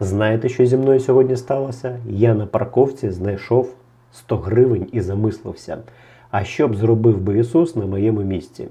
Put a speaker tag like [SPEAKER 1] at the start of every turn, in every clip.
[SPEAKER 1] Знаєте, що зі мною сьогодні сталося? Я на парковці знайшов 100 гривень і замислився. А що б зробив би Ісус на моєму місці?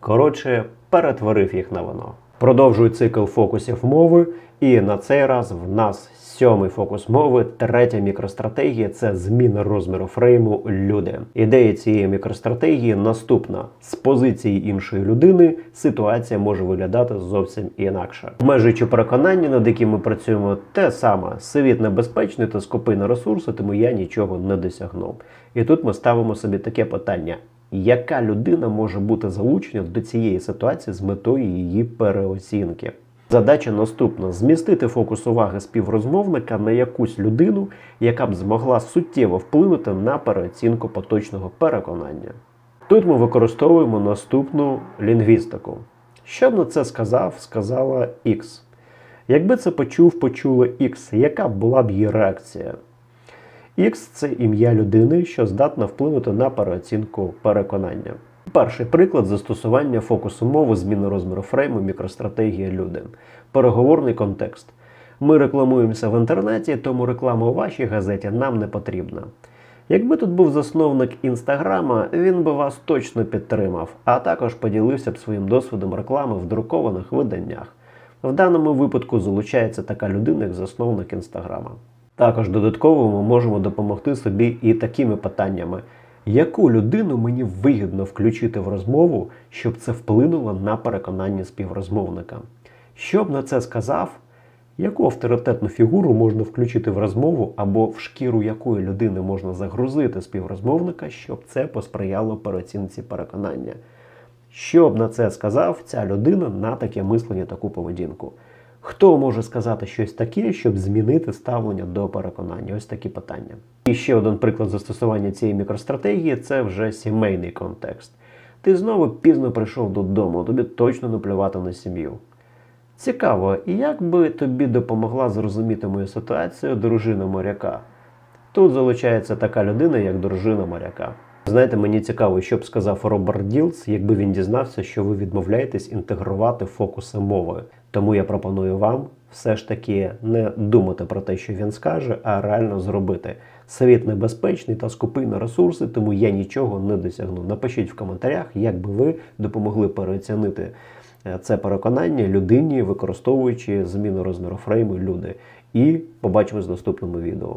[SPEAKER 1] Коротше, перетворив їх на воно. Продовжую цикл фокусів мови, і на цей раз в нас сьомий фокус мови, третя мікростратегія це зміна розміру фрейму люди. Ідея цієї мікростратегії наступна: з позиції іншої людини ситуація може виглядати зовсім інакше. Межуючи переконання, над яким ми працюємо, те саме світ небезпечний та скупий на ресурси, тому я нічого не досягнув. І тут ми ставимо собі таке питання. Яка людина може бути залучена до цієї ситуації з метою її переоцінки? Задача наступна: змістити фокус уваги співрозмовника на якусь людину, яка б змогла суттєво вплинути на переоцінку поточного переконання. Тут ми використовуємо наступну лінгвістику. Що б на це сказав, сказала X. Якби це почув, почула X, яка була б її реакція? X – це ім'я людини, що здатна вплинути на переоцінку переконання. Перший приклад застосування фокусу мови зміни розміру фрейму мікростратегія люди. Переговорний контекст. Ми рекламуємося в інтернеті, тому реклама у вашій газеті нам не потрібна. Якби тут був засновник інстаграма, він би вас точно підтримав, а також поділився б своїм досвідом реклами в друкованих виданнях. В даному випадку залучається така людина, як засновник інстаграма. Також додатково ми можемо допомогти собі і такими питаннями: яку людину мені вигідно включити в розмову, щоб це вплинуло на переконання співрозмовника? Що б на це сказав? Яку авторитетну фігуру можна включити в розмову або в шкіру якої людини можна загрузити співрозмовника, щоб це посприяло переоцінці переконання? Що б на це сказав ця людина на таке мислення, таку поведінку? Хто може сказати щось таке, щоб змінити ставлення до переконання? Ось такі питання. І ще один приклад застосування цієї мікростратегії це вже сімейний контекст. Ти знову пізно прийшов додому, тобі точно не плювати на сім'ю. Цікаво, як би тобі допомогла зрозуміти мою ситуацію дружина моряка? Тут залучається така людина, як дружина моряка. Знаєте, мені цікаво, що б сказав Роберт Ділс, якби він дізнався, що ви відмовляєтесь інтегрувати фокуси мови. Тому я пропоную вам все ж таки не думати про те, що він скаже, а реально зробити. Світ небезпечний та скупий на ресурси, тому я нічого не досягну. Напишіть в коментарях, як би ви допомогли переоцінити е, це переконання людині, використовуючи зміну розміру фрейму люди. І побачимось в наступному відео.